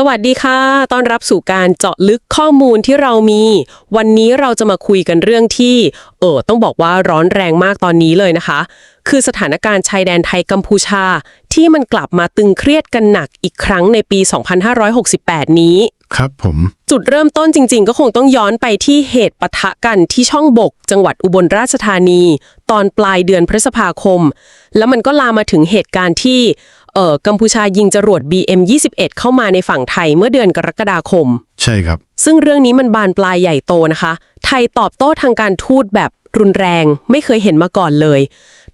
สวัสดีค่ะ ต้อนรับสู่การเจาะลึกข้อมูลที่เรามี วันนี้เราจะมาคุยกันเรื่องที่ เออต้องบอกว่าร้อนแรงมากตอนนี้เลยนะคะ คือสถานการณ์ชายแดนไทยกัมพูชา ที่มันกลับมาตึงเครียดกันหนักอีกครั้งในปี 2568 นี้ ครับผม จุดเริ่มต้นจริง ๆ ก็คงต้องย้อนไปที่เหตุปะทะกันที่ช่องบก จังหวัดอุบลราชธานี ตอนปลายเดือนพฤษภาคม แล้วมันก็ลามมาถึงเหตุการณ์ที่ เอ่อกัมพูชายิงจรวด BM21 เข้ามาในฝั่งไทยเมื่อเดือนกรกฎาคม ใช่ครับ ซึ่งเรื่องนี้มันบานปลายใหญ่โตนะคะ ไทยตอบโต้ทางการทูตแบบรุนแรงไม่เคยเห็นมาก่อนเลย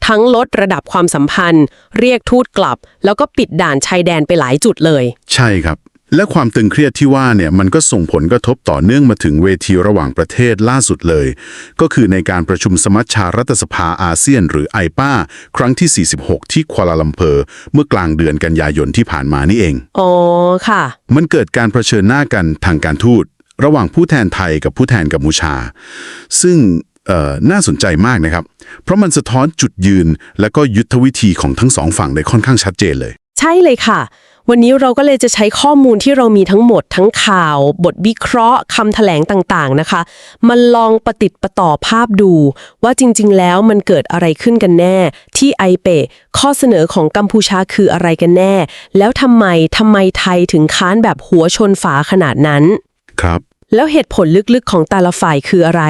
ทั้งลดระดับความสัมพันธ์ เรียกทูตกลับ แล้วก็ปิดด่านชายแดนไปหลายจุดเลย ใช่ครับ และความตึงเครียดที่ว่าเนี่ยมันก็ส่งผลกระทบต่อเนื่องมาถึงเวทีระหว่างประเทศล่าสุดเลย ก็คือในการประชุมสมัชชารัฐสภาอาเซียน หรือไอป้า ครั้งที่ 46 ที่กัวลาลัมเปอร์ เมื่อกลางเดือนกันยายนที่ผ่านมานี่เองอ๋อค่ะ มันเกิดการเผชิญหน้ากันทางการทูต ระหว่างผู้แทนไทยกับผู้แทนกัมพูชา ซึ่งเอ่อน่าสนใจมากนะครับ เพราะมันสะท้อนจุดยืนและก็ยุทธวิธีของทั้งสองฝั่งได้ค่อนข้างชัดเจนเลย ใช่เลยค่ะ วันนี้เราก็เลยจะใช้ข้อมูลที่เรามีทั้งหมดทั้งข่าว บทวิเคราะห์คำแถลงต่างๆนะคะ มาลองประติดประต่อภาพดู ว่าจริงๆ แล้วมันเกิดอะไรขึ้นกันแน่ ที่ไอเปข้อเสนอของกัมพูชาคืออะไรกันแน่ แล้วทำไมทำไมไทยถึงค้านแบบหัวชนฝาขนาดนั้น ครับ แล้วเหตุผลลึกๆของแต่ละฝ่ายคืออะไร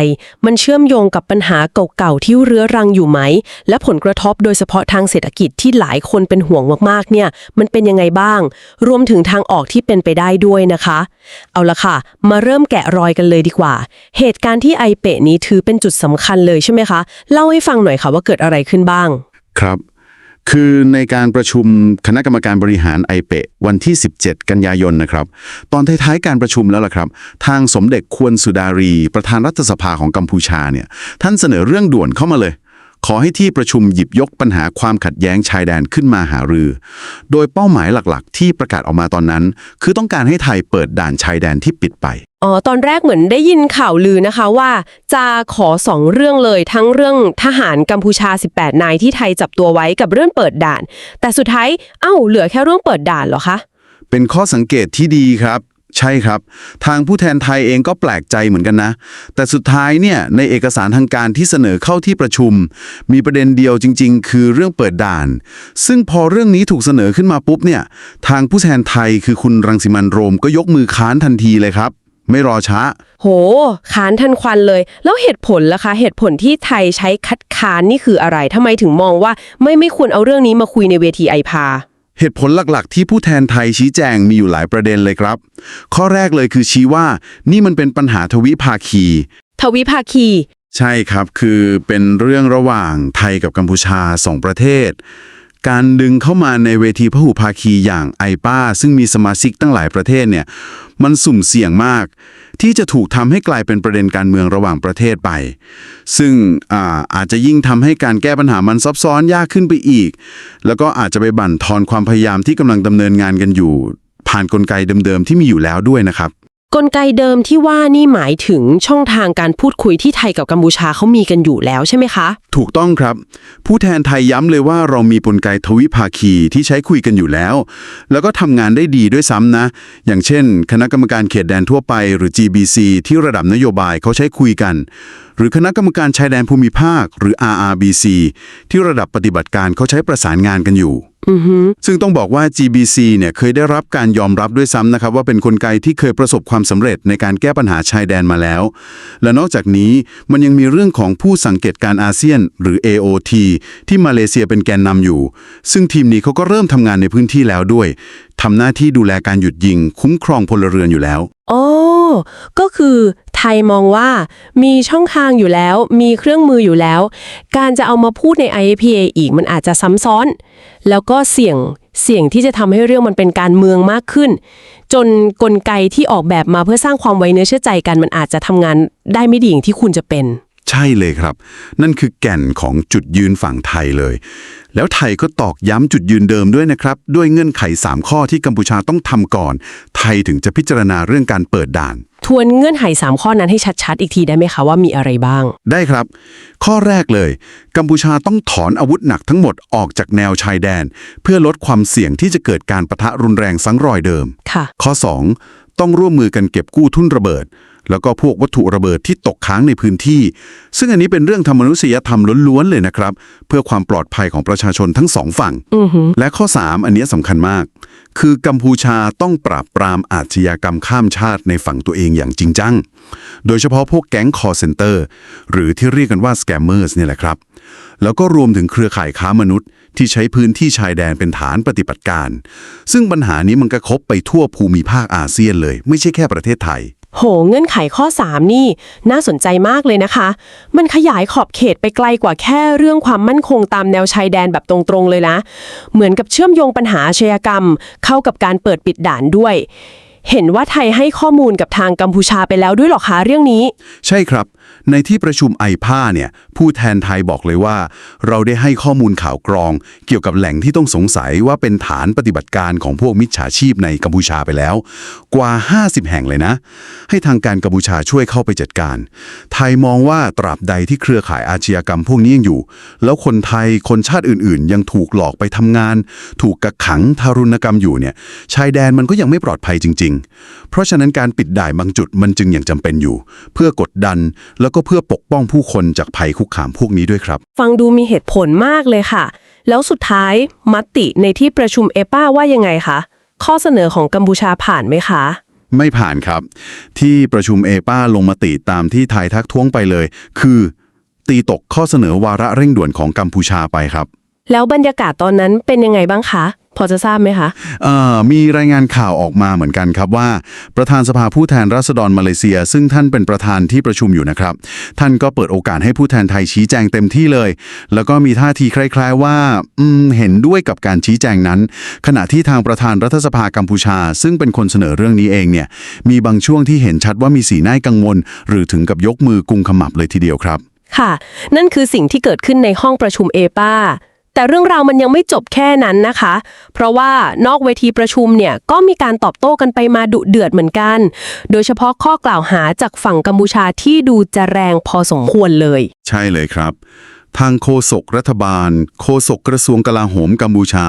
มันเชื่อมโยงกับปัญหาเก่าๆที่เรื้อรังอยู่ไหม และผลกระทบโดยเฉพาะทางเศรษฐกิจที่หลายคนเป็นห่วงมากๆ เนี่ย มันเป็นยังไงบ้าง รวมถึงทางออกที่เป็นไปได้ด้วยนะคะ เอาละค่ะ มาเริ่มแกะรอยกันเลยดีกว่า เหตุการณ์ที่ไอเปะนี้ถือเป็นจุดสำคัญเลยใช่ไหมคะ เล่าให้ฟังหน่อยค่ะว่าเกิดอะไรขึ้นบ้าง ครับ คือในการประชุมคณะกรรมการบริหารไอเปะวันที่ 17 กันยายนนะครับ ตอนท้ายๆการประชุมแล้วล่ะครับ ทางสมเด็จควรสุดารี ประธานรัฐสภาของกัมพูชาเนี่ยท่านเสนอเรื่องด่วนเข้ามาเลย ขอให้ที่ประชุมหยิบยกปัญหาความขัดแย้งชายแดนขึ้นมาหารือ โดยเป้าหมายหลักๆ ที่ประกาศออกมาตอนนั้น คือต้องการให้ไทยเปิดด่านชายแดนที่ปิดไป อ๋อ ตอนแรกเหมือนได้ยินข่าวลือนะคะว่า จะขอสองเรื่องเลยทั้งเรื่องทหารกัมพูชา 18 นายที่ไทยจับตัวไว้กับเรื่องเปิดด่าน แต่สุดท้าย เอ้า เหลือแค่เรื่องเปิดด่านเหรอคะ เป็นข้อสังเกตที่ดีครับ ใช่ครับ ทางผู้แทนไทยเองก็แปลกใจเหมือนกันนะ แต่สุดท้ายเนี่ยในเอกสารทางการที่เสนอเข้าที่ประชุม มีประเด็นเดียวจริง ๆ คือเรื่องเปิดด่าน ซึ่งพอเรื่องนี้ถูกเสนอขึ้นมาปุ๊บเนี่ย ทางผู้แทนไทยคือคุณรังสิมันโรมก็ยกมือค้านทันทีเลยครับ ไม่รอช้า โหขานทันควันเลย แล้วเหตุผลล่ะคะ เหตุผลที่ไทยใช้คัดค้านนี่คืออะไรทำไมถึงมองว่าไม่ไม่ควรเอาเรื่องนี้มาคุยในเวทีไอพา เหตุผลหลักๆ ที่ผู้แทนไทยชี้แจงมีอยู่หลายประเด็นเลยครับ ข้อแรกเลยคือชี้ว่านี่มันเป็นปัญหาทวิภาคี ทวิภาคี ใช่ครับคือเป็นเรื่องระหว่างไทยกับกัมพูชาสองประเทศ การดึงเข้ามาในเวทีพหุภาคีอย่างไอป้าซึ่งมีสมาชิกตั้งหลายประเทศเนี่ย มันสุ่มเสี่ยงมาก ที่จะถูกทำให้กลายเป็นประเด็นการเมืองระหว่างประเทศไป ซึ่งอาอาจจะยิ่งทำให้การแก้ปัญหามันซับซ้อนยากขึ้นไปอีก แล้วก็อาจจะไปบั่นทอนความพยายามที่กำลังดำเนินงานกันอยู่ ผ่านนกลไกเดิมๆที่มีอยู่แล้วด้วยนะครับ กลไกเดิมที่ว่านี่หมายถึงช่องทางการพูดคุยที่ไทยกับกัมพูชาเขามีกันอยู่แล้วใช่ไหมคะ ถูกต้องครับ ผู้แทนไทยย้ำเลยว่าเรามีกลไกทวิภาคีที่ใช้คุยกันอยู่แล้ว แล้วก็ทำงานได้ดีด้วยซ้ำนะ อย่างเช่น คณะกรรมการเขตแดนทั่วไป หรือ GBC ที่ระดับนโยบายเขาใช้คุยกัน หรือคณะกรรมการชายแดนภูมิภาค หรือ RRBC ที่ระดับปฏิบัติการเขาใช้ประสานงานกันอยู่ อือฮึซึ่งต้องบอกว่า GBC เนี่ยเคยได้รับการยอมรับด้วยซ้ำนะครับ ว่าเป็นนกลไกที่เคยประสบความสำเร็จในการแก้ปัญหาชายแดนมาแล้ว และนอกจากนี้มันยังมีเรื่องของผู้สังเกตการอาเซียน หรือ AOT ที่มาเลเซียเป็นแกนนำอยู่ ซึ่งทีมนี้เขาก็เริ่มทำงานในพื้นที่แล้วด้วยทำหน้าที่ดูแลการหยุดยิง คุ้มครองพลเรือนอยู่แล้วอ๋อก็คือไทยมองว่ามีช่องทางอยู่แล้ว มีเครื่องมืออยู่แล้ว การจะเอามาพูดใน IAPA อีกมันอาจจะซ้ำซ้อน แล้วก็เสี่ยงเสี่ยงที่จะทำให้เรื่องมันเป็นการเมืองมากขึ้น จนกลไกที่ออกแบบมาเพื่อสร้างความไว้เนื้อเชื่อใจกันมันอาจจะทำงานได้ไม่ดีอย่างที่คุณจะเป็น ใช่เลยครับ นั่นคือแก่นของจุดยืนฝั่งไทยเลย แล้วไทยก็ตอกย้ำจุดยืนเดิมด้วยนะครับ ด้วยเงื่อนไข 3 ข้อที่กัมพูชาต้องทำก่อน ไทยถึงจะพิจารณาเรื่องการเปิดด่าน ทวนเงื่อนไข 3 ข้อนั้นให้ชัดๆ อีกทีได้ไหมคะว่ามีอะไรบ้าง ได้ครับ ข้อแรกเลย กัมพูชาต้องถอนอาวุธหนักทั้งหมดออกจากแนวชายแดน เพื่อลดความเสี่ยงที่จะเกิดการประทะรุนแรงซ้ำรอยเดิม ค่ะ ข้อ 2 ต้องร่วมมือกันเก็บกู้ทุ่นระเบิด แล้วก็พวกวัตถุระเบิดที่ตกค้างในพื้นที่ ซึ่งอันนี้เป็นเรื่องธรรมนุษยธรรมล้วนๆเลยนะครับ เพื่อความปลอดภัยของประชาชนทั้งสองฝั่งอือหือและข้อ 3 อันเนี้ยสำคัญมาก คือกัมพูชาต้องปราบปรามอาชญากรรมข้ามชาติในฝั่งตัวเองอย่างจริงจัง โดยเฉพาะพวกแก๊งคอร์เซนเตอร์หรือที่เรียกกันว่าสแกมเมอร์สเนี่ยแหละครับ แล้วก็รวมถึงเครือข่ายค้ามนุษย์ ที่ใช้พื้นที่ชายแดนเป็นฐานปฏิบัติการ ซึ่งปัญหานี้มันกระคบไปทั่วภูมิภาคอาเซียนเลย ไม่ใช่แค่ประเทศไทย โห เงื่อนไขข้อ 3 นี่ น่าสนใจมากเลยนะคะ มันขยายขอบเขตไปไกลกว่าแค่เรื่องความมั่นคงตามแนวชายแดนแบบตรงๆเลยนะ เหมือนกับเชื่อมโยงปัญหาอาชญากรรม เข้ากับการเปิดปิดด่านด้วย เห็นว่าไทยให้ข้อมูลกับทางกัมพูชาไปแล้วด้วยหรอคะเรื่องนี้ ใช่ครับ ในที่ประชุมไอพาเนี่ยผู้แทนไทยบอกเลยว่า เราได้ให้ข้อมูลข่าวกรอง เกี่ยวกับแหล่งที่ต้องสงสัยว่าเป็นฐานปฏิบัติการของพวกมิจฉาชีพในกัมพูชาไปแล้ว กว่า 50 แห่งเลยนะ ให้ทางการกัมพูชาช่วยเข้าไปจัดการ ไทยมองว่าตราบใดที่เครือข่ายอาชญากรรมพวกนี้ยังอยู่ แล้วคนไทยคนชาติอื่นๆ ยังถูกหลอกไปทำงาน ถูกกักขังทารุณกรรมอยู่เนี่ยชายแดนมันก็ยังไม่ปลอดภัยจริง ๆ เพราะฉะนั้นการปิดด่านบางจุดมันจึงยังจำเป็นอยู่ เพื่อกดดันแล้วก็เพื่อปกป้องผู้คนจากภัยคุกคามพวกนี้ด้วยครับ ฟังดูมีเหตุผลมากเลยค่ะ แล้วสุดท้ายมติในที่ประชุมเอป้าว่ายังไงคะ ข้อเสนอของกัมพูชาผ่านไหมคะ ไม่ผ่านครับ ที่ประชุมเอป้าลงมติตามที่ไทยทักท้วงไปเลย คือ ตีตกข้อเสนอวาระเร่งด่วนของกัมพูชาไปครับ แล้วบรรยากาศตอนนั้นเป็นยังไงบ้างคะ พอจะทราบไหมคะเอ่อมีรายงานข่าวออกมาเหมือนกันครับว่า ประธานสภาผู้แทนราษฎรมาเลเซีย ซึ่งท่านเป็นประธานที่ประชุมอยู่นะครับ ท่านก็เปิดโอกาสให้ผู้แทนไทยชี้แจงเต็มที่เลย แล้วก็มีท่าทีคล้าย ๆ ว่าอืมเห็นด้วยกับการชี้แจงนั้น ขณะที่ทางประธานรัฐสภากัมพูชา ซึ่งเป็นคนเสนอเรื่องนี้เองเนี่ยมีบางช่วงที่เห็นชัดว่ามีสีหน้ากังวล หรือถึงกับยกมือกุมขมับเลยทีเดียวครับ ค่ะ นั่นคือสิ่งที่เกิดขึ้นในห้องประชุมเอป้า แต่เรื่องราวมันยังไม่จบแค่นั้นนะคะ เพราะว่านอกเวทีประชุมเนี่ยก็มีการตอบโต้กันไปมาดุเดือดเหมือนกัน โดยเฉพาะข้อกล่าวหาจากฝั่งกัมพูชาที่ดูจะแรงพอสมควรเลย ใช่เลยครับทางโฆษกรัฐบาล โฆษกกระทรวงกลาโหมกัมพูชา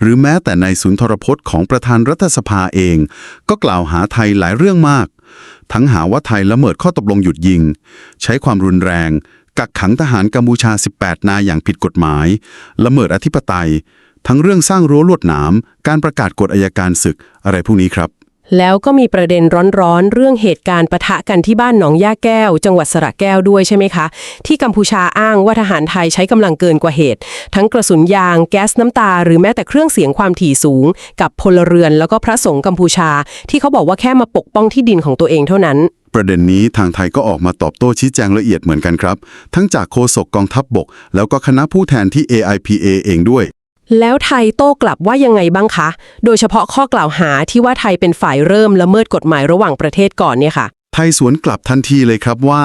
หรือแม้แต่ในศูนย์ทรพจน์ของประธานรัฐสภาเอง ก็กล่าวหาไทยหลายเรื่องมาก ทั้งหาว่าไทยละเมิดข้อตกลงหยุดยิง ใช้ความรุนแรง กักขังทหารกัมพูชา 18 นายอย่างผิดกฎหมาย ละเมิดอธิปไตย ทั้งเรื่องสร้างรั้วลวดหนาม การประกาศกฎอายการศึก อะไรพวกนี้ครับ แล้วก็มีประเด็นร้อนๆ เรื่องเหตุการณ์ปะทะกันที่บ้านหนองย่าแก้ว จังหวัดสระแก้วด้วยใช่ไหมคะ ที่กัมพูชาอ้างว่าทหารไทยใช้กำลังเกินกว่าเหตุ ทั้งกระสุนยาง แก๊สน้ำตา หรือแม้แต่เครื่องเสียงความถี่สูง กับพลเรือนแล้วก็พระสงฆ์กัมพูชา ที่เขาบอกว่าแค่มาปกป้องที่ดินของตัวเองเท่านั้น ประเด็นนี้ทางไทยก็ออกมาตอบโต้ชี้แจงละเอียดเหมือนกันครับ ทั้งจากโฆษกกองทัพบบก แล้วก็คณะผู้แทนที่ AIPA เองด้วย แล้วไทยโต้กลับว่ายังไงบ้างคะ โดยเฉพาะข้อกล่าวหาที่ว่าไทยเป็นฝ่ายเริ่มละเมิดกฎหมายระหว่างประเทศก่อนเนี่ยค่ะ ไทยสวนกลับทันทีเลยครับว่า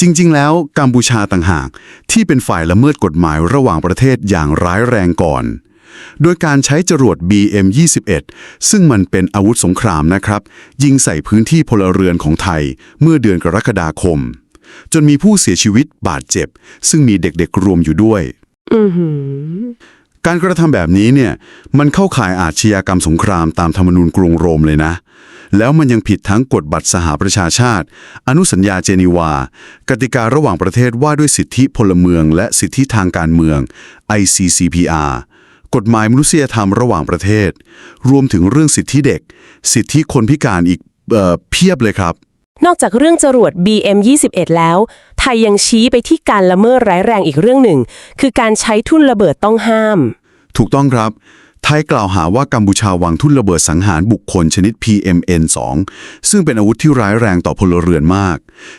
จริง ๆ แล้วกัมพูชาต่างหาก ที่เป็นฝ่ายละเมิดกฎหมายระหว่างประเทศอย่างร้ายแรงก่อน โดยการใช้จรวด BM-21 ซึ่งมันเป็นอาวุธสงครามนะครับ ยิงใส่พื้นที่พลเรือนของไทยเมื่อเดือนกรกฎาคม จนมีผู้เสียชีวิตบาดเจ็บ ซึ่งมีเด็กๆรวมอยู่ด้วยการกระทำแบบนี้เนี่ยมันเข้าข่ายอาชญากรรมสงครามตามธรรมนูญกรุงโรมเลยนะ แล้วมันยังผิดทั้งกฎบัตรสหประชาชาติ อนุสัญญาเจนีวา กติการะหว่างประเทศว่าด้วยสิทธิพลเมืองและสิทธิทางการเมือง ICCPR กฎหมายมนุษยธรรมระหว่างประเทศ รวมถึงเรื่องสิทธิเด็ก สิทธิคนพิการอีกเอ่อเพียบเลยครับ นอกจากเรื่องจรวด BM21 แล้ว ไทยยังชี้ไปที่การละเมิดร้ายแรงอีกเรื่องหนึ่ง คือการใช้ทุ่นระเบิดต้องห้าม ถูกต้องครับ ไทยกล่าวหาว่ากัมพูชาวางทุ่นระเบิดสังหารบุคคลชนิด PMN2 ซึ่งเป็นอาวุธที่ร้ายแรงต่อพลเรือนมาก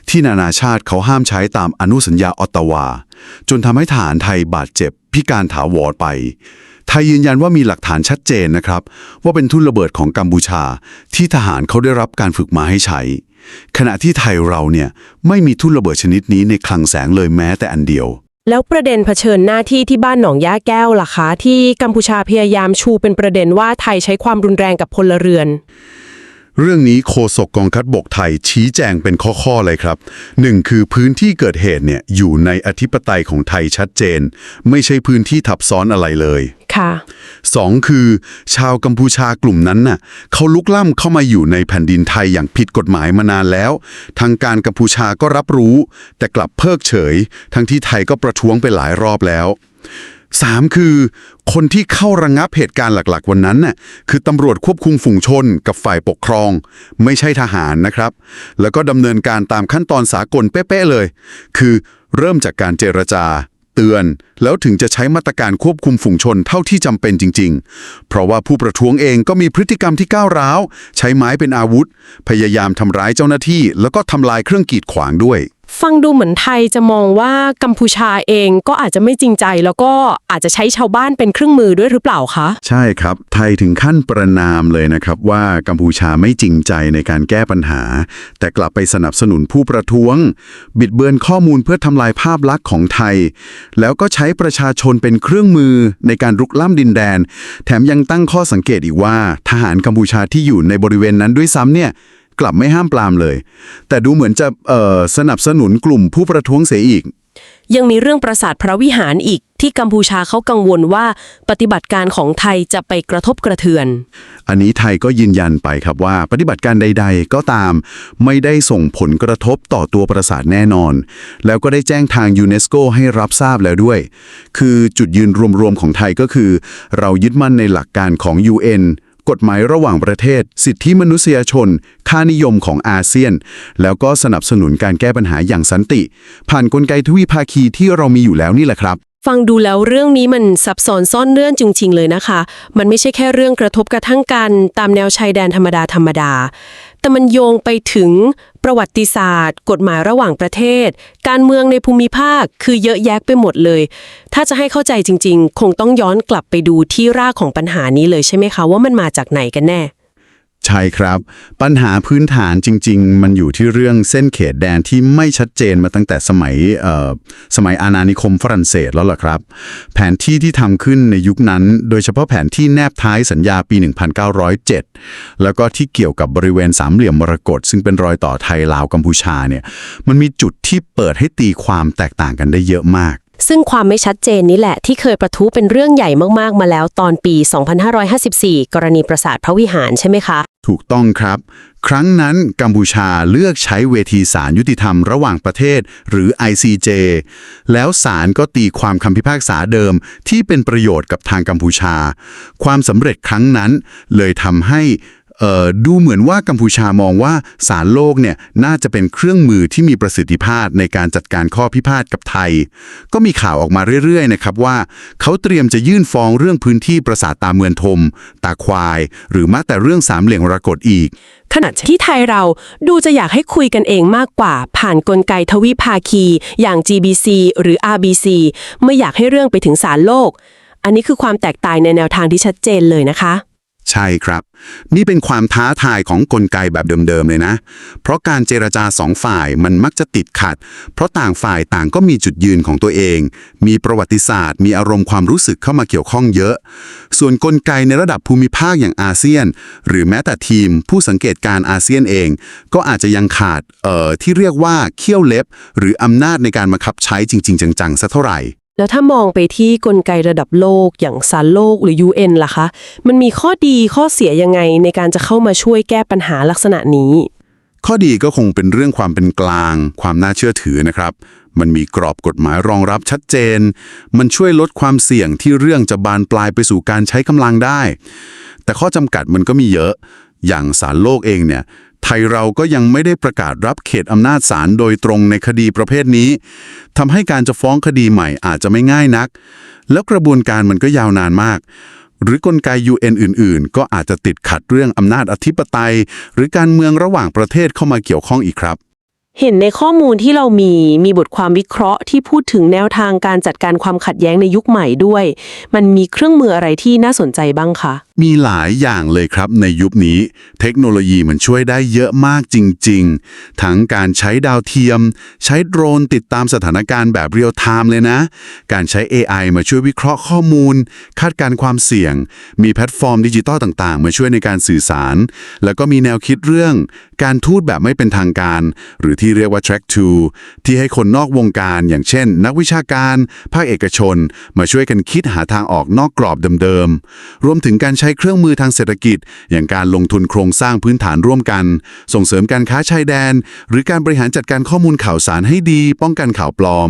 ที่นานาชาติเขาห้ามใช้ตามอนุสัญญาออตตาวา จนทำให้ทหารไทยบาดเจ็บพิการถาวรไป ไทยยืนยันว่ามีหลักฐานชัดเจนนะครับ ว่าเป็นทุ่นระเบิดของกัมพูชา ที่ทหารเขาได้รับการฝึกมาให้ใช้ ขณะที่ไทยเราเนี่ยไม่มีทุ่นระเบิดชนิดนี้ในคลังแสงเลยแม้แต่อันเดียว แล้วประเด็นเผชิญหน้าที่ที่บ้านหนองย่าแก้วล่ะคะที่กัมพูชาพยายามชูเป็นประเด็นว่าไทยใช้ความรุนแรงกับพลเรือน เรื่องนี้โฆษกกองทัพบกไทยชี้แจงเป็นข้อๆเลยครับหนึ่งคือพื้นที่เกิดเหตุเนี่ยอยู่ในอธิปไตยของไทยชัดเจน ไม่ใช่พื้นที่ทับซ้อนอะไรเลย ค่ะสองคือ ชาวกัมพูชากลุ่มนั้นน่ะเขาลุกล้ำเข้ามาอยู่ในแผ่นดินไทยอย่างผิดกฎหมายมานานแล้ว ทางการกัมพูชาก็รับรู้ แต่กลับเพิกเฉย ทั้งที่ไทยก็ประท้วงไปหลายรอบแล้วสามคือ คนที่เข้าระงับเหตุการณ์หลักๆ วันนั้นน่ะคือตำรวจควบคุมฝูงชนกับฝ่ายปกครอง ไม่ใช่ทหารนะครับ แล้วก็ดำเนินการตามขั้นตอนสากลเป๊ะๆเลย คือเริ่มจากการเจรจา เตือน แล้วถึงจะใช้มาตรการควบคุมฝูงชนเท่าที่จำเป็นจริง ๆ เพราะว่าผู้ประท้วงเองก็มีพฤติกรรมที่ก้าวร้าว ใช้ไม้เป็นอาวุธ พยายามทำร้ายเจ้าหน้าที่ แล้วก็ทำลายเครื่องกีดขวางด้วย ฟังดูเหมือนไทยจะมองว่ากัมพูชาเองก็อาจจะไม่จริงใจ แล้วก็อาจจะใช้ชาวบ้านเป็นเครื่องมือด้วยหรือเปล่าคะ ใช่ครับ ไทยถึงขั้นประนามเลยนะครับว่ากัมพูชาไม่จริงใจในการแก้ปัญหา แต่กลับไปสนับสนุนผู้ประท้วง บิดเบือนข้อมูลเพื่อทำลายภาพลักษณ์ของไทย แล้วก็ใช้ประชาชนเป็นเครื่องมือในการรุกล้ำดินแดน แถมยังตั้งข้อสังเกตอีกว่า ทหารกัมพูชาที่อยู่ในบริเวณนั้นด้วยซ้ำเนี่ย กลับไม่ห้ามปรามเลย แต่ดูเหมือนจะเอ่อสนับสนุนกลุ่มผู้ประท้วงเสียอีก ยังมีเรื่องปราสาทพระวิหารอีกที่กัมพูชาเขากังวลว่าปฏิบัติการของไทยจะไปกระทบกระเทือน อันนี้ไทยก็ยืนยันไปครับว่าปฏิบัติการใด ๆ ก็ตาม ไม่ได้ส่งผลกระทบต่อตัวปราสาทแน่นอน แล้วก็ได้แจ้งทางยูเนสโกให้รับทราบแล้วด้วย คือจุดยืนรวมๆของไทยก็คือ เรายึดมั่นในหลักการของ UN กฎหมายระหว่างประเทศ สิทธิมนุษยชน ค่านิยมของอาเซียน แล้วก็สนับสนุนการแก้ปัญหาอย่างสันติ ผ่านนกลไกทวิภาคีที่เรามีอยู่แล้วนี่แหละครับ ฟังดูแล้วเรื่องนี้มันซับซ้อนซ่อนเนื่อนจริง ๆ เลยนะคะ มันไม่ใช่แค่เรื่องกระทบกระทั่งกันตามแนวชายแดนธรรมดาธรรมดา แต่มันโยงไปถึงประวัติศาสตร์ กฎหมายระหว่างประเทศ การเมืองในภูมิภาคคือเยอะแยะไปหมดเลย ถ้าจะให้เข้าใจจริง ๆ คงต้องย้อนกลับไปดูที่รากของปัญหานี้เลยใช่ไหมคะว่ามันมาจากไหนกันแน่ ใช่ครับ ปัญหาพื้นฐานจริง ๆ มันอยู่ที่เรื่องเส้นเขตแดนที่ไม่ชัดเจนมาตั้งแต่สมัยสมัยอาณานิคมฝรั่งเศสแล้วล่ะครับ แผนที่ที่ทำขึ้นในยุคนั้น โดยเฉพาะแผนที่แนบท้ายสัญญาปี 1907 แล้วก็ที่เกี่ยวกับบริเวณสามเหลี่ยมมรกตซึ่งเป็นรอยต่อไทยลาวกัมพูชาเนี่ยมันมีจุดที่เปิดให้ตีความแตกต่างกันได้เยอะมาก ซึ่งความไม่ชัดเจนนี้แหละที่เคยประทุเป็นเรื่องใหญ่มากๆมาแล้วตอนปี 2554 กรณีปราสาทพระวิหารใช่ไหมคะ ถูกต้องครับ ครั้งนั้นกัมพูชาเลือกใช้เวทีศาลยุติธรรมระหว่างประเทศ หรือ ICJ แล้วศาลก็ตีความคำพิพากษาเดิมที่เป็นประโยชน์กับทางกัมพูชา ความสำเร็จครั้งนั้นเลยทำให้ ดูเหมือนว่ากัมพูชามองว่าศาลโลกเนี่ยน่าจะเป็นเครื่องมือที่มีประสิทธิภาพในการจัดการข้อพิพาทกับไทย ก็มีข่าวออกมาเรื่อยๆนะครับว่า เขาเตรียมจะยื่นฟ้องเรื่องพื้นที่ปราสาทตาเมือนทม ตาควาย หรือแม้แต่เรื่องสามเหลี่ยมมรกตอีก ขณะที่ไทยเราดูจะอยากให้คุยกันเองมากกว่า ผ่านนกลไกทวิภาคี อย่าง GBC หรือ RBC ไม่อยากให้เรื่องไปถึงศาลโลก อันนี้คือความแตกต่างในแนวทางที่ชัดเจนเลยนะคะ ใช่ครับ นี่เป็นความท้าทายของกลไกแบบเดิมๆเลยนะ เพราะการเจรจาสองฝ่ายมันมักจะติดขัด เพราะต่างฝ่ายต่างก็มีจุดยืนของตัวเอง มีประวัติศาสตร์ มีอารมณ์ความรู้สึกเข้ามาเกี่ยวข้องเยอะ ส่วนกลไกในระดับภูมิภาคอย่างอาเซียน หรือแม้แต่ทีม ผู้สังเกตการอาเซียนเอง ก็อาจจะยังขาดเอ่อที่เรียกว่าเขี้ยวเล็บ หรืออำนาจในการบังคับใช้จริง ๆ จังๆสักเท่าไหร่ แล้วถ้ามองไปที่กลไกระดับโลกอย่างศาลโลกหรือ UN ล่ะคะ มันมีข้อดีข้อเสียยังไงในการจะเข้ามาช่วยแก้ปัญหาลักษณะนี้ ข้อดีก็คงเป็นเรื่องความเป็นกลาง ความน่าเชื่อถือนะครับ มันมีกรอบกฎหมายรองรับชัดเจน มันช่วยลดความเสี่ยงที่เรื่องจะบานปลายไปสู่การใช้กำลังได้ แต่ข้อจำกัดมันก็มีเยอะ อย่างศาลโลกเองเนี่ยไทยเราก็ยังไม่ได้ประกาศรับเขตอำนาจศาลโดยตรงในคดีประเภทนี้ทำให้การจะฟ้องคดีใหม่อาจจะไม่ง่ายนัก แล้วกระบวนการมันก็ยาวนานมาก หรือกลไก UN อื่น ๆ ก็อาจจะติดขัดเรื่องอำนาจอธิปไตย หรือการเมืองระหว่างประเทศเข้ามาเกี่ยวข้องอีกครับ เห็นในข้อมูลที่เรามีมีบทความวิเคราะห์ที่พูดถึงแนวทางการจัดการความขัดแย้งในยุคใหม่ด้วย มันมีเครื่องมืออะไรที่น่าสนใจบ้างคะมีหลายอย่างเลยครับในยุคนี้ เทคโนโลยีมันช่วยได้เยอะมากจริง ๆ ทั้งการใช้ดาวเทียม ใช้โดรนติดตามสถานการณ์แบบเรียลไทม์เลยนะ การใช้ AI มาช่วยวิเคราะห์ข้อมูล คาดการณ์ความเสี่ยง มีแพลตฟอร์มดิจิตอลต่าง ๆ มาช่วยในการสื่อสาร แล้วก็มีแนวคิดเรื่อง การทูตแบบไม่เป็นทางการ หรือที่เรียกว่า track to ที่ให้คนนอกวงการ อย่างเช่น นักวิชาการ ภาคเอกชน มาช่วยกันคิดหาทางออกนอกกรอบเดิมๆรวมถึงการใช้เครื่องมือทางเศรษฐกิจ อย่างการลงทุนโครงสร้างพื้นฐานร่วมกัน ส่งเสริมการค้าชายแดน หรือการบริหารจัดการข้อมูลข่าวสารให้ดี ป้องกันข่าวปลอม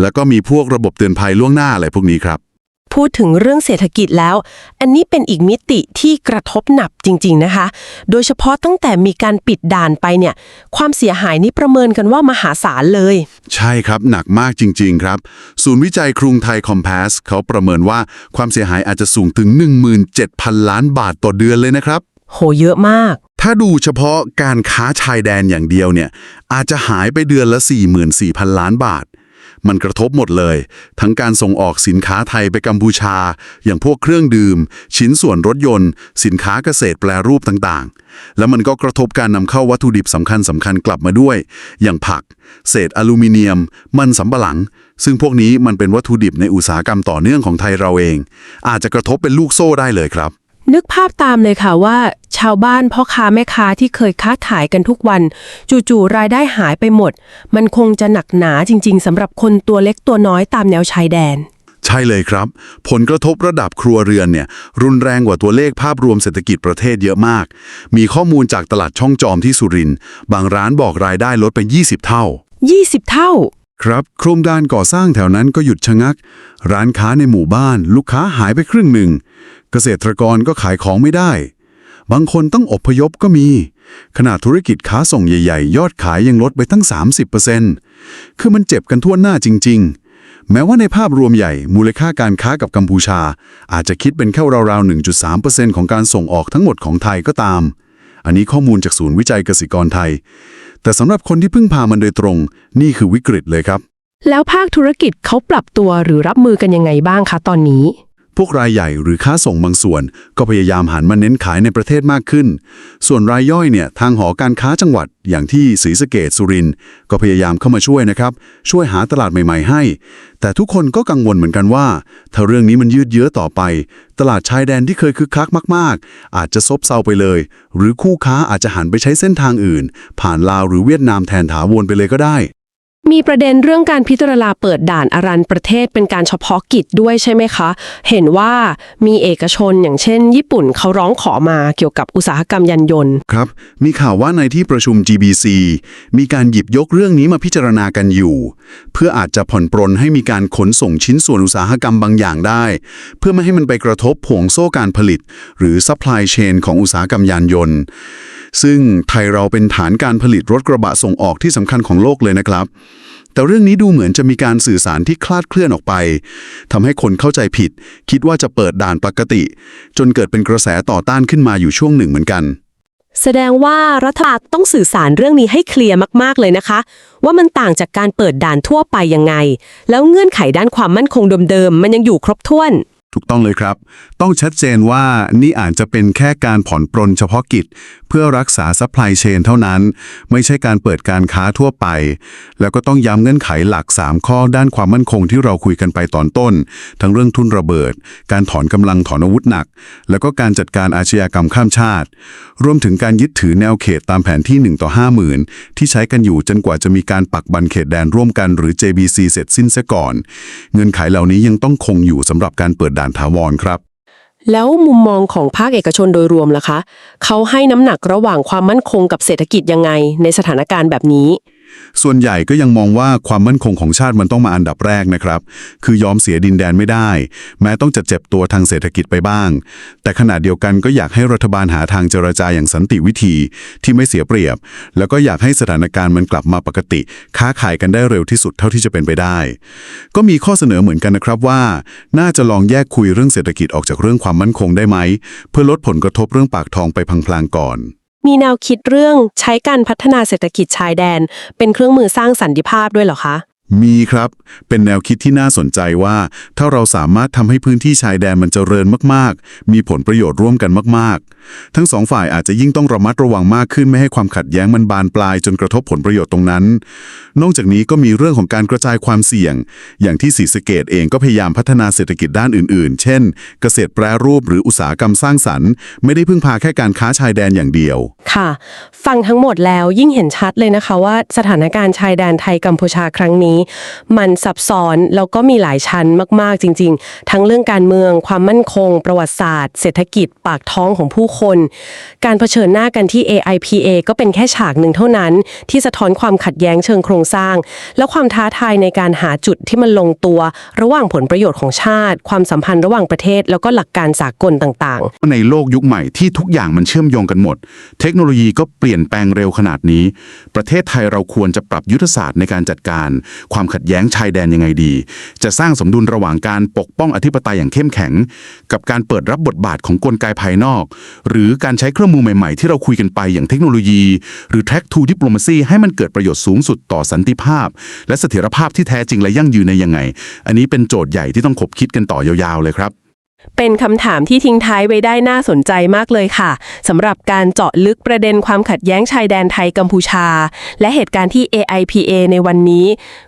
แล้วก็มีพวกระบบเตือนภัยล่วงหน้าอะไรพวกนี้ครับ พูดถึงเรื่องเศรษฐกิจแล้ว อันนี้เป็นอีกมิติที่กระทบหนักจริง ๆนะคะ โดยเฉพาะตั้งแต่มีการปิดด่านไปเนี่ย ความเสียหายนี้ประเมินกันว่ามหาศาลเลย ใช่ครับหนักมากจริง ๆ ครับ ศูนย์วิจัยกรุงไทยคอมเพสเขาประเมินว่าความเสียหายอาจจะสูงถึง 17,000 ล้านบาทต่อเดือนเลยนะครับ โหเยอะมาก ถ้าดูเฉพาะการค้าชายแดนอย่างเดียวเนี่ยอาจจะหายไปเดือนละ 44,000 ล้านบาท มันกระทบหมดเลย ทั้งการส่งออกสินค้าไทยไปกัมพูชา อย่างพวกเครื่องดื่ม ชิ้นส่วนรถยนต์ สินค้าเกษตรแปรรูปต่างๆ แล้วมันก็กระทบการนำเข้าวัตถุดิบสำคัญสำคัญๆกลับมาด้วย อย่างผัก เศษอลูมิเนียม มันสำปะหลัง ซึ่งพวกนี้มันเป็นวัตถุดิบในอุตสาหกรรมต่อเนื่องของไทยเราเอง อาจจะกระทบเป็นลูกโซ่ได้เลยครับ นึกภาพตามเลยค่ะว่า ชาวบ้านพ่อค้าแม่ค้าที่เคยค้าขายกันทุกวัน จู่ๆรายได้หายไปหมด มันคงจะหนักหนาจริง ๆสำหรับคนตัวเล็กตัวน้อยตามแนวชายแดน ใช่เลยครับ ผลกระทบระดับครัวเรือนเนี่ย รุนแรงกว่าตัวเลขภาพรวมเศรษฐกิจประเทศเยอะมาก มีข้อมูลจากตลาดช่องจอมที่สุรินทร์บางร้านบอกรายได้ลดไป 20 เท่า 20 เท่า ครับ โครงการก่อสร้างแถวนั้นก็หยุดชะงัก ร้านค้าในหมู่บ้าน ลูกค้าหายไปครึ่งหนึ่ง เกษตรกรก็ขายของไม่ได้ บางคนต้องอพยพก็มี ขนาดธุรกิจค้าส่งใหญ่ ๆ ยอดขายยังลดไปตั้ง 30%คือมันเจ็บกันทั่วหน้าจริง ๆแม้ว่าในภาพรวมใหญ่มูลค่าการค้ากับกัมพูชา อาจจะคิดเป็นแค่ราวๆ 1.3%ของการส่งออกทั้งหมดของไทยก็ตาม อันนี้ข้อมูลจากศูนย์วิจัยเกษตรกรไทย แต่สำหรับคนที่พึ่งพามันโดยตรง นี่คือวิกฤตเลยครับ แล้วภาคธุรกิจเขาปรับตัวหรือรับมือกันยังไงบ้างคะตอนนี้ พวกรายใหญ่หรือค้าส่งบางส่วน ก็พยายามหันมาเน้นขายในประเทศมากขึ้น ส่วนรายย่อยเนี่ยทางหอการค้าจังหวัดอย่างที่ศรีสะเกดสุรินก็พยายามเข้ามาช่วยนะครับ ช่วยหาตลาดใหม่ๆให้ แต่ทุกคนก็กังวลเหมือนกันว่า ถ้าเรื่องนี้มันยืดเยื้อต่อไป ตลาดชายแดนที่เคยคึกคักมาก ๆ อาจจะซบเซาไปเลย หรือคู่ค้าอาจจะหันไปใช้เส้นทางอื่น ผ่านลาวหรือเวียดนามแทนถาวรไปเลยก็ได้ มีประเด็นเรื่องการพิจารณาเปิดด่านอารันประเทศเป็นการเฉพาะกิจด้วยใช่ไหมคะ เห็นว่ามีเอกชนอย่างเช่น ญี่ปุ่นเขาร้องขอมาเกี่ยวกับอุตสาหกรรมยานยนต์ ครับ มีข่าวว่าในที่ประชุม GBC มีการหยิบยกเรื่องนี้มาพิจารณากันอยู่ เพื่ออาจจะผ่อนปรนให้มีการขนส่งชิ้นส่วนอุตสาหกรรมบางอย่างได้ เพื่อไม่ให้มันไปกระทบห่วงโซ่การผลิต หรือ supply chain ของอุตสาหกรรมยานยนต์ ซึ่งไทยเราเป็นฐานการผลิตรถกระบะส่งออกที่สำคัญของโลกเลยนะครับ แต่เรื่องนี้ดูเหมือนจะมีการสื่อสารที่คลาดเคลื่อนออกไปทำให้คนเข้าใจผิด คิดว่าจะเปิดด่านปกติ จนเกิดเป็นกระแสต่อต้านขึ้นมาอยู่ช่วงหนึ่งเหมือนกันแสดงว่ารัฐบาลต้องสื่อสารเรื่องนี้ให้เคลียร์มากๆเลยนะคะ ว่ามันต่างจากการเปิดด่านทั่วไปยังไง แล้วเงื่อนไขด้านความมั่นคงเดิมๆมันยังอยู่ครบถ้วน ถูกต้องเลยครับ ต้องชัดเจนว่านี่อาจจะเป็นแค่การผ่อนปรนเฉพาะกิจ เพื่อรักษาซัพพลายเชนเท่านั้น ไม่ใช่การเปิดการค้าทั่วไป แล้วก็ต้องย้ำเงื่อนไขหลัก 3 ข้อด้านความมั่นคงที่เราคุยกันไปตอนต้น ทั้งเรื่องทุนระเบิด การถอนกำลังถอนอาวุธหนัก แล้วก็การจัดการอาชญากรรมข้ามชาติ รวมถึงการยึดถือแนวเขตตามแผนที่1ต่อ50,000 ที่ใช้กันอยู่จนกว่าจะมีการปักบันเขตแดนร่วมกันหรือ JBC เสร็จสิ้นซะก่อน เงื่อนไขเหล่านี้ยังต้องคงอยู่สำหรับการเปิดดานถาวรครับ แล้วมุมมองของภาคเอกชนโดยรวมล่ะคะ เขาให้น้ำหนักระหว่างความมั่นคงกับเศรษฐกิจยังไงในสถานการณ์แบบนี้ ส่วนใหญ่ก็ยังมองว่าความมั่นคงของชาติมันต้องมาอันดับแรกนะครับ คือยอมเสียดินแดนไม่ได้ แม้ต้องจะเจ็บตัวทางเศรษฐกิจไปบ้าง แต่ขณะเดียวกันก็อยากให้รัฐบาลหาทางเจรจาอย่างสันติวิธีที่ไม่เสียเปรียบ แล้วก็อยากให้สถานการณ์มันกลับมาปกติ ค้าขายกันได้เร็วที่สุดเท่าที่จะเป็นไปได้ ก็มีข้อเสนอเหมือนกันนะครับว่า น่าจะลองแยกคุยเรื่องเศรษฐกิจออกจากเรื่องความมั่นคงได้ไหม เพื่อลดผลกระทบเรื่องปากท้องไปพลางๆก่อน มีแนวคิดเรื่องใช้การพัฒนาเศรษฐกิจชายแดน เป็นเครื่องมือสร้างสันติภาพด้วยเหรอคะ มีครับ เป็นแนวคิดที่น่าสนใจว่า ถ้าเราสามารถทำให้พื้นที่ชายแดนมันเจริญมาก ๆ มีผลประโยชน์ร่วมกันมากๆ ทั้งสองฝ่ายอาจจะยิ่งต้องระมัดระวังมากขึ้นไม่ให้ความขัดแย้งมันบานปลายจนกระทบผลประโยชน์ตรงนั้น นอกจากนี้ก็มีเรื่องของการกระจายความเสี่ยง อย่างที่ศรีสะเกดเองก็พยายามพัฒนาเศรษฐกิจด้านอื่นๆ เช่น เกษตรแปรรูปหรืออุตสาหกรรมสร้างสรรค์ ไม่ได้พึ่งพาแค่การค้าชายแดนอย่างเดียว ค่ะ ฟังทั้งหมดแล้วยิ่งเห็นชัดเลยนะคะว่าสถานการณ์ชายแดนไทยกัมพูชาครั้งนี้ มันซับซ้อนแล้วก็มีหลายชั้นมากๆจริง ๆ ทั้งเรื่องการเมือง ความมั่นคง ประวัติศาสตร์ เศรษฐกิจปากท้องของผู้คน การเผชิญหน้ากันที่ AIPA ก็เป็นแค่ฉากหนึ่งเท่านั้น ที่สะท้อนความขัดแย้งเชิงโครงสร้าง และความท้าทายในการหาจุดที่มันลงตัว ระหว่างผลประโยชน์ของชาติ ความสัมพันธ์ระหว่างประเทศ แล้วก็หลักการสากลต่างๆ ในโลกยุคใหม่ที่ทุกอย่างมันเชื่อมโยงกันหมด เทคโนโลยีก็เปลี่ยนแปลงเร็วขนาดนี้ ประเทศไทยเราควรจะปรับยุทธศาสตร์ในการจัดการ ความขัดแย้งชายแดนยังไงดี จะสร้างสมดุลระหว่างการปกป้องอธิปไตยอย่างเข้มแข็ง กับการเปิดรับบทบาทของกลไกภายนอกหรือการใช้เครื่องมือใหม่ๆ ที่เราคุยกันไปอย่างเทคโนโลยี หรือ track to diplomacy ให้มันเกิดประโยชน์สูงสุดต่อสันติภาพ และเสถียรภาพที่แท้จริงและยั่งยืนในยังไง อันนี้เป็นโจทย์ใหญ่ที่ต้องขบคิดกันต่อยาวๆเลยครับ เป็นคำถามที่ทิ้งท้ายไว้ได้น่าสนใจมากเลยค่ะสำหรับการเจาะลึกประเด็นความขัดแย้งชายแดนไทยกัมพูชา และเหตุการณ์ที่ AIPA ในวันนี้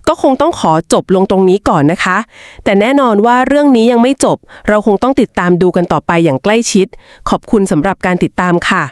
ก็คงต้องขอจบลงตรงนี้ก่อนนะคะ แต่แน่นอนว่าเรื่องนี้ยังไม่จบ เราคงต้องติดตามดูกันต่อไปอย่างใกล้ชิด ขอบคุณสำหรับการติดตามค่ะ